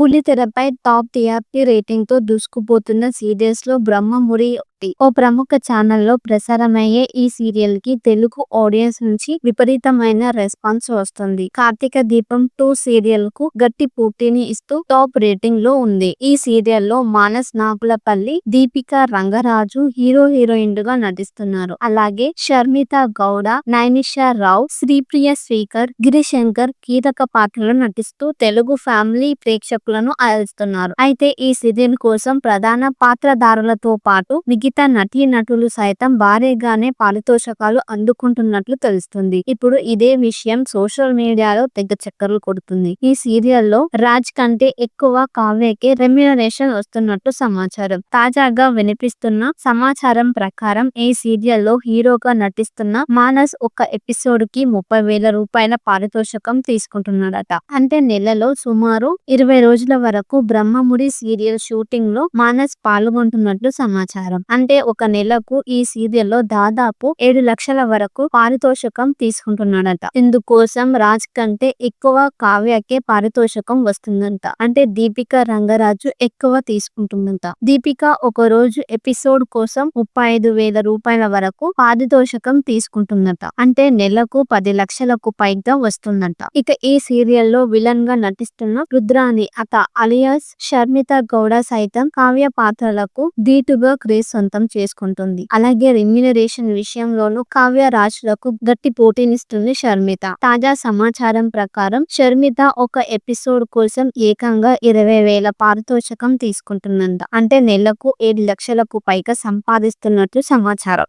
బుల్లితెరపై top TRP రేటింగ్తో దూసుకుపోతున్న సీరియల్స్లో బ్రహ్మమురి ఒకటి ఓ ప్రముఖ ఛానల్లో ప్రసారమయ్యే ఈ సీరియల్కి తెలుగు ఆడియన్స్ నుంచి విపరీతమైన రెస్పాన్స్ వస్తుంది. కార్తీక దీపం టూ సీరియల్కు గట్టి పూర్తిని ఇస్తూ టాప్ రేటింగ్లో ఉంది. ఈ సీరియల్లో మానస్ నాగులపల్లి దీపిక రంగరాజు హీరో హీరోయిన్గా నటిస్తున్నారు. అలాగే షర్మిత గౌడ నైనిషా రావు శ్రీప్రియ శ్రీకర్ గిరిశంకర్ కీలక పాత్రలో నటిస్తూ తెలుగు ఫ్యామిలీ ప్రేక్షకులను అలరిస్తున్నారు. అయితే ఈ సీరియల్ కోసం ప్రధాన పాత్రధారులతో పాటు మిగతా నటీ నటులు సైతం భారీగానే పారితోషకాలు అందుకుంటున్నట్లు తెలుస్తుంది. ఇప్పుడు ఇదే విషయం సోషల్ మీడియాలో తెగ చక్కర్లు కొడుతుంది. ఈ సీరియల్లో రాజ్ కంటే ఎక్కువ కావ్యకే రెమ్యునరేషన్ వస్తున్నట్టు సమాచారం. తాజాగా వినిపిస్తున్న సమాచారం ప్రకారం ఈ సీరియల్లో హీరోగా నటిస్తున్న మానస్ ఒక ఎపిసోడ్కి ముప్పై వేల రూపాయల పారితోషకం తీసుకుంటున్నాడట. అంటే నెలలో సుమారు ఇరవై రోజుల వరకు బ్రహ్మముడి సీరియల్ షూటింగ్లో మానస్ పాల్గొంటున్నట్లు సమాచారం. అంటే ఒక నెలకు ఈ సీరియల్లో దాదాపు ఏడు లక్షల వరకు పారితోషకం తీసుకుంటున్నాడట. ఇందుకోసం రాజ్ కంటే ఎక్కువ కావ్యకే పారితోషకం వస్తుందంట. అంటే దీపిక రంగరాజు ఎక్కువ తీసుకుంటుందంట. దీపిక ఒక రోజు ఎపిసోడ్ కోసం ముప్పై ఐదు వేల రూపాయల వరకు పారితోషకం తీసుకుంటుందట. అంటే నెలకు పది లక్షలకు పైగా వస్తుందంట. ఇక ఈ సీరియల్లో విలన్గా నటిస్తున్న రుద్రాని అత అలియాస్ షర్మిత గౌడ సైతం కావ్య పాత్రలకు దీటుగా క్రేజ్ సొంతం చేసుకుంటుంది. అలాగే రెమ్యునరేషన్ విషయంలోనూ కావ్య రాజులకు గట్టి పోటీనిస్తుంది షర్మిత. తాజా సమాచారం ప్రకారం షర్మిత ఒక ఎపిసోడ్ కోసం ఏకంగా ఇరవై వేల పారితోషకం తీసుకుంటుందంట. అంటే నెలకు ఏడు లక్షలకు పైగా సంపాదిస్తున్నట్లు సమాచారం.